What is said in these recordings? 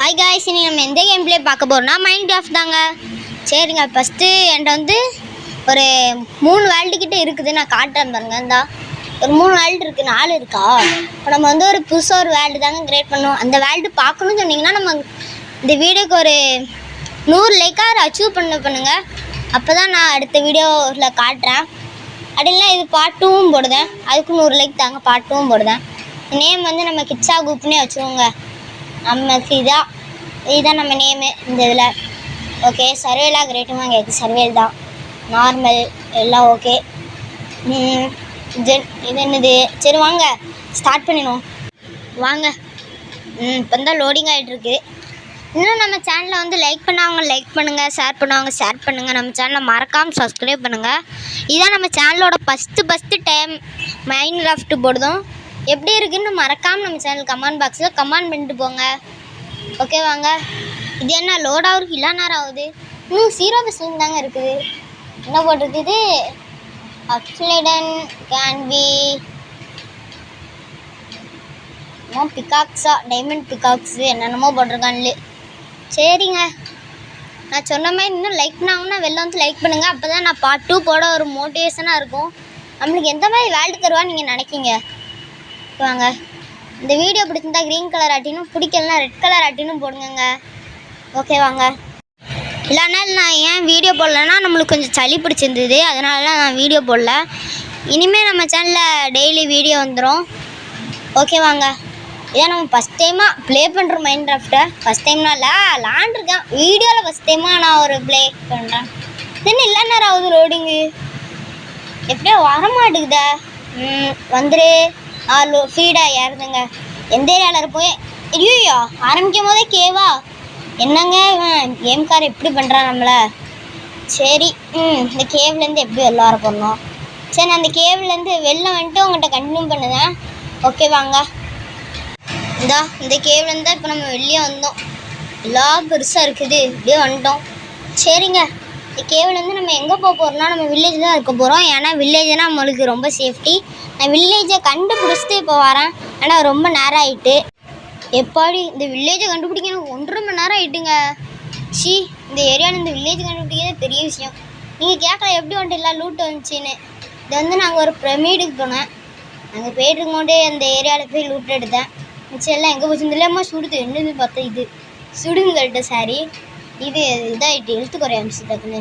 Hi guys இனி நம்ம எந்த கேம் பிளே பார்க்க போகிறோம்னா மைண்ட் கிராஃப்ட் தாங்க. சரிங்க ஃபஸ்ட்டு என்கிட்ட வந்து ஒரு மூணு வேர்ல்டு கிட்டே இருக்குது. நான் காட்டுறேன் பாருங்க இந்தா. ஒரு மூணு வேர்ல்டு இருக்குது நாலு இருக்கா? இப்போ நம்ம வந்து ஒரு புதுசாக ஒரு வேர்ல்டு தாங்க கிரியேட் பண்ணுவோம். அந்த வேர்ல்டு பார்க்கணும்னு சொன்னீங்கன்னா நம்ம இந்த வீடியோக்கு ஒரு நூறு லைக்காக அச்சீவ் பண்ண பண்ணுங்கள் அப்போ தான் நான் அடுத்த வீடியோவில் காட்டுறேன். அப்படின்னா இது பாட்டும் போடுதேன். அதுக்கு நூறு லைக் தாங்க பாட்டும் போடுதேன். நேம் வந்து நம்ம கிட்ஸா குரூப்னே வச்சுக்கோங்க. நமக்கு இதான் இதுதான் நம்ம நேமு இந்த இதில். ஓகே சர்வேலாம் கிரேட்டுமா கேட்குது சர்வேல் தான். நார்மல் எல்லாம் ஓகே இது இது என்னது? சரி வாங்க. ஸ்டார்ட் பண்ணிடுவோம். வாங்க. ம் இப்போ தான் லோடிங் ஆகிட்டுருக்கு இன்னும் நம்ம சேனலை வந்து லைக் பண்ணவங்க லைக் பண்ணுங்கள் ஷேர் பண்ணவங்க ஷேர் பண்ணுங்கள் நம்ம சேனலை மறக்காமல் சப்ஸ்கிரைப் பண்ணுங்கள் இதான் நம்ம சேனலோட first first time Minecraft போடுதும் எப்படி இருக்குன்னு மறக்காமல் நம்ம சேனல் கமெண்ட் பாக்ஸில் கமெண்ட் பண்ணிட்டு போங்க. ஓகே வாங்க. இது என்ன லோட் ஆகுறதுக்கு இல்லை நேரம் ஆகுது. இன்னும் ஜீரோ பர்சன்ட் தாங்க இருக்குது. என்ன போட்டிருக்குது அக்ஸ்லேடன் கேன் பி பிகாக்ஸா டைமண்ட் பிகாக்ஸு என்னென்னமோ போட்டிருக்கான்னு சரிங்க. நான் சொன்ன மாதிரி இன்னும் லைக் பண்ணாங்கன்னா வெளில வந்து லைக் பண்ணுங்கள் அப்போ தான் நான் பார்ட் டூ போட ஒரு மோட்டிவேஷனாக இருக்கும். நம்மளுக்கு எந்த மாதிரி வேல்டு தருவான்னு நீங்கள் நினைக்கிங்க? வாங்க. இந்த வீடியோ பிடிச்சிருந்தா க்ரீன் கலர் ஆட்டினும் பிடிக்கலனா ரெட் கலர் ஆட்டினும் போடுங்கங்க. ஓகே வாங்க. இல்லைன்னா நான் ஏன் வீடியோ போடலன்னா நம்மளுக்கு கொஞ்சம் சளி பிடிச்சிருந்தது. அதனால நான் வீடியோ போடல. இனிமேல் நம்ம சேனலில் டெய்லி வீடியோ வந்துடும் ஓகே வாங்க. இதான் நம்ம ஃபஸ்ட் டைமாக ப்ளே பண்ணுற மைண்ட் கிராஃப்டை ஃபஸ்ட் டைம்னா இல்லை விளாண்டுருக்கேன் வீடியோவில் ஃபஸ்ட் டைமாக நான் ஒரு ப்ளே பண்ணுறேன் தென் இல்லைன்னா நேரம் ஆகுது லோடிங்கு எப்படியோ வரமாட்டேங்குதே ம் வந்துரு. ஆ லோ ஃபீடாக ஏறுதுங்க எந்த ஏரியாவில் இருப்போம் ஐயோ ஆரம்பிக்கும் போதே கேவா. என்னங்க இவன்? கேம்கார் எப்படி பண்ணுறான் நம்மளை. சரி ம் இந்த கேவ்லேருந்து எப்படி வெளில வர போடணும் சரி நான் அந்த கேவ்லேருந்து வெளில வந்துட்டு உங்கள்கிட்ட கண்டினியூ பண்ணுதேன். ஓகே வாங்க. இந்தா இந்த கேவ்லேருந்து தான் இப்போ நம்ம வெளியே வந்தோம். எல்லா பெருசாக இருக்குது. இப்படியே வந்துட்டோம். சரிங்க. கேவ்லேருந்து நம்ம எங்கே போக போகிறோம்னா நம்ம வில்லேஜ் தான் இருக்க போகிறோம் ஏன்னா வில்லேஜ்னால் நம்மளுக்கு ரொம்ப சேஃப்டி நான் வில்லேஜை கண்டுபிடிச்சிட்டு இப்போ வரேன். ஆனால் ரொம்ப நேரம் ஆகிட்டு எப்பாடி இந்த வில்லேஜை கண்டுபிடிக்க எனக்கு ஒன்றரை மணி நேரம் ஆகிட்டுங்க ஷீ இந்த ஏரியாவில் இந்த வில்லேஜ் கண்டுபிடிக்கிறது பெரிய விஷயம். நீங்கள் கேட்கல எப்படி வந்துட்டு எல்லாம் லூட் வந்துச்சுன்னு. இது வந்து நாங்கள் ஒரு பிரமிடுக்கு போனேன். அங்கே போயிட்டு இருக்கும்போதே அந்த ஏரியாவில் போய் லூட் எடுத்தேன். மிச்சம் எல்லாம் எங்கே போச்சு? இல்லாமல் சுடுது. என்னது பார்த்தா இது? சுடுங்கள்கிட்ட சாரி இது இதாகிட்டு எழுத்து குறைய ஆரம்பிச்சு டக்குன்னு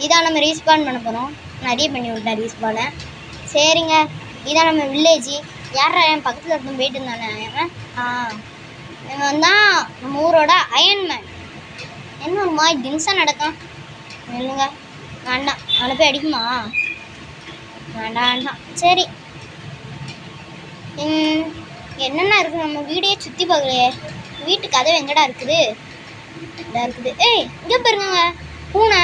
இதான் நம்ம ரீஸ்பான் பண்ண போகிறோம் நிறைய பண்ணி விட்டேன் ரீஸ்பானை சரிங்க. இதான் நம்ம வில்லேஜ் யாரா என் பக்கத்தில் ஒருத்தன் போயிட்டு இருந்தானே? அவன் ஆ. இவன் தான் நம்ம ஊரோட அயன்மேன் என்ன ஒரு மாதிரி திம்சாக நடக்கும் இல்லைங்க. வேண்டாம். அவனை போய் அடிக்குமா? வேண்டாம் வேண்டாம். சரி. என்னென்ன இருக்குது நம்ம வீடையே சுற்றி பார்க்கலையே. வீட்டு கதவு எங்கடா இருக்குது? இதாக இருக்குது. ஏய் இங்கே பாருங்க. பூனை.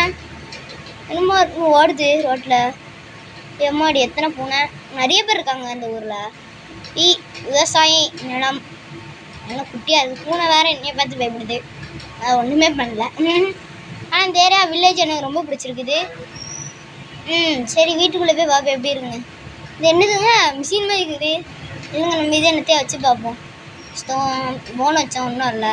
என்னமோ ஓடுது ரோட்டில் எம்மாடி எத்தனை பூனை? நிறைய பேர் இருக்காங்க இந்த ஊரில். ஈ விவசாயி நிலம். நல்லா குட்டியாக இருக்குது பூனை வேறு என்னைய பார்த்து பயப்படுது. அது ஒன்றுமே பண்ணல. ஆனால் இந்த ஏரியா வில்லேஜ் எனக்கு ரொம்ப பிடிச்சிருக்குது. ம் சரி வீட்டுக்குள்ளே போய் பார்ப்போம். எப்படி இருக்குங்க இது என்னதுங்க? மிஷின் மாதிரி இருக்குது. இல்லைங்க நம்ம இது என்னத்தையும் வச்சு பார்ப்போம். சுத்தம் போன் வச்சோம் ஒன்றும் இல்லை.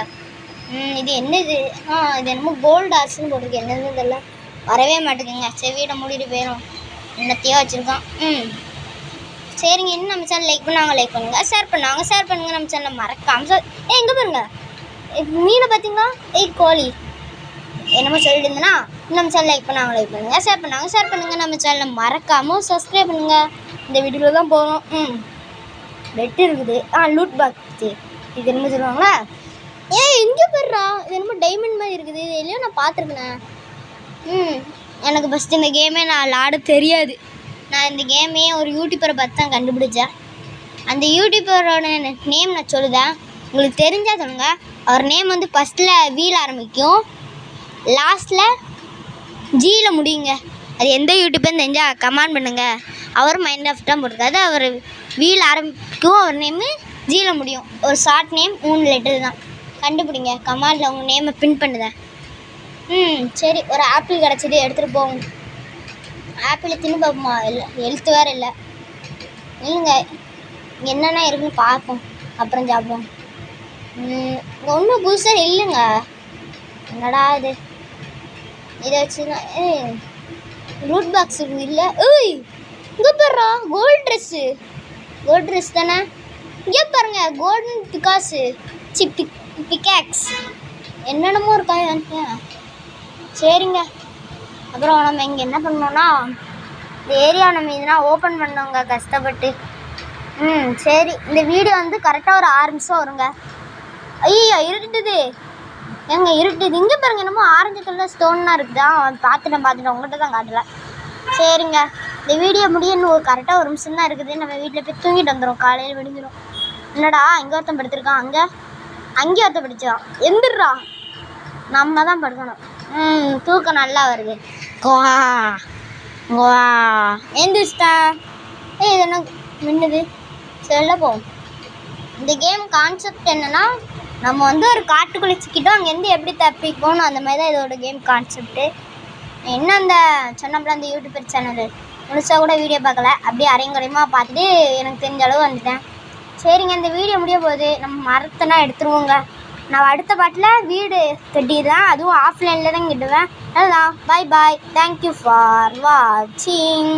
இது என்னது? ஆ இது என்னமோ கோல்டு ஆர்ட்ஸ்னு போட்டிருக்கு. என்னது இதெல்லாம் வரவே மாட்டேங்குங்க செவியிட வீடை மூடிட்டு போயிடும் என்னத்தையோ வச்சுருக்கான். ம். சரிங்க இன்னும் நம்ம சேனல் லைக் பண்ணாங்க லைக் பண்ணுங்கள் ஷேர் பண்ணாங்க ஷேர் பண்ணுங்கள் நம்ம சேனலை மறக்காம சார் ஏ எங்கே பாருங்க. மீனை பார்த்தீங்களா? ஏய் கோழி. என்னமோ சொல்லிட்டு இருந்தேன்னா நம்ம சேனல் லைக் பண்ணாங்க லைக் பண்ணுங்கள் ஷேர் பண்ணாங்க ஷேர் பண்ணுங்கள் நம்ம சேனலை மறக்காமல் சப்ஸ்கிரைப் பண்ணுங்கள் இந்த வீடியோவில் தான் போகிறோம் ம். பெட் இருக்குது. ஆ லூட் பாக்ஸ் இது என்ன சொல்லுவாங்களா? ஏ எங்கே போடுறா இது என்னமோ டைமண்ட் மாதிரி இருக்குது. இது எல்லாம் நான் பார்த்துருக்கேன். ம். எனக்கு ஃபஸ்ட்டு இந்த கேமே நான் விளாட தெரியாது. நான் இந்த கேமே ஒரு யூடியூபரை பார்த்து தான் கண்டுபிடிச்சேன். அந்த யூடியூபரோட நேம் நான் சொல்லுதேன். உங்களுக்கு தெரிஞ்சா சொல்லுங்க. அவர் நேம் வந்து ஃபஸ்ட்டில் வீல் ஆரம்பிக்கும். லாஸ்ட்டில் ஜியில் முடியுங்க. அது எந்த யூடியூப்னு தெரிஞ்சால் கமெண்ட் பண்ணுங்கள் அவர் மைண்ட் ஆஃப் தான் போட்டிருக்காரு. அவர் வீல் ஆரம்பிக்கும். அவர் நேமு ஜியில் முடியும். ஒரு ஷார்ட் நேம் மூணு லெட்டர் தான். கண்டுபிடிங்க. கமாலில் உங்கள் நேமை பின் பண்ணுதேன். ம் சரி ஒரு ஆப்பிள் கிடச்சிது எடுத்துகிட்டு போவோம். ஆப்பிள் தின்னு பார்ப்போமா இல்லை எழுத்து வேறு இல்லை. இல்லைங்க என்னென்ன இருக்குன்னு பார்ப்போம். அப்புறம் சாப்பிடுவோம். ஒன்றும் புதுசாக இல்லைங்க. என்னடா இது? இதை வச்சுன்னா ரூட் பாக்ஸ் இல்லை? ஏய் இங்கே பாருடா கோல்ட் ட்ரெஸ்ஸு கோல்ட் ட்ரெஸ் தானே? இங்கே பாருங்க கோல்டன் பிகாஸு சி பிக் பிக்காக்ஸ் என்னென்னமோ இருக்கா எனக்கு? சரிங்க. அப்புறம் நம்ம இங்கே என்ன பண்ணோன்னா இந்த ஏரியா நம்ம இதெல்லாம் ஓப்பன் பண்ணோங்க கஷ்டப்பட்டு. ம் சரி. இந்த வீடியோ வந்து கரெக்டாக ஒரு ஆறு நிமிஷம் வருங்க. ஐயா இருட்டுது. ஏங்க இருட்டுது. இங்கே பாருங்க என்னமோ ஆரஞ்சு கலர் ஸ்டோன்லாம் இருக்குதா? பார்த்துட்டேன் பார்த்துட்டேன் உங்கள்கிட்ட தான் காட்டல. சரிங்க. இந்த வீடியோ முடிய இன்னும் ஒரு கரெக்டாக ஒரு நிமிஷம் தான் இருக்குது. நம்ம வீட்டில் போய் தூங்கிட்டு வந்துடும் காலையில் விடிஞ்சிடும் என்னடா இங்கே ஒருத்தன் படுத்திருக்கான். அங்கே? அங்கேயும் ஒருத்தன் படிச்சான் எந்திரா நம்ம தான் படுக்கணும். ம் தூக்கம் நல்லா வருது. குவா குவா எந்திரிச்சிட்டா. ஏய் இது என்ன மின்னுது சொல்ல போவோம் இந்த கேம் கான்செப்ட் என்னன்னா நம்ம வந்து ஒரு காட்டுக்குள்ளே சிக்கிட்டோம். அங்கேருந்து எப்படி தப்பிக்கணும் அந்த மாதிரி தான் இதோட கேம் கான்செப்ட்டு என்ன அந்த சொன்னப்பல அந்த யூடியூபர் சேனல் முழுசாக கூட வீடியோ பார்க்கல. அப்படியே அரைங்குறையமாக பார்த்துட்டு எனக்கு தெரிஞ்ச அளவு வந்துட்டேன். சரிங்க இந்த வீடியோ முடிய போகுது. நம்ம மரத்தனா எடுத்துருவோங்க. நான் அடுத்த பாட்டில் வீடு கட்டிடுறேன். அதுவும் ஆஃப்லைனில் தான் கட்டுவேன். அதுதான் பாய் பாய் தேங்க்யூ ஃபார் வாட்சிங்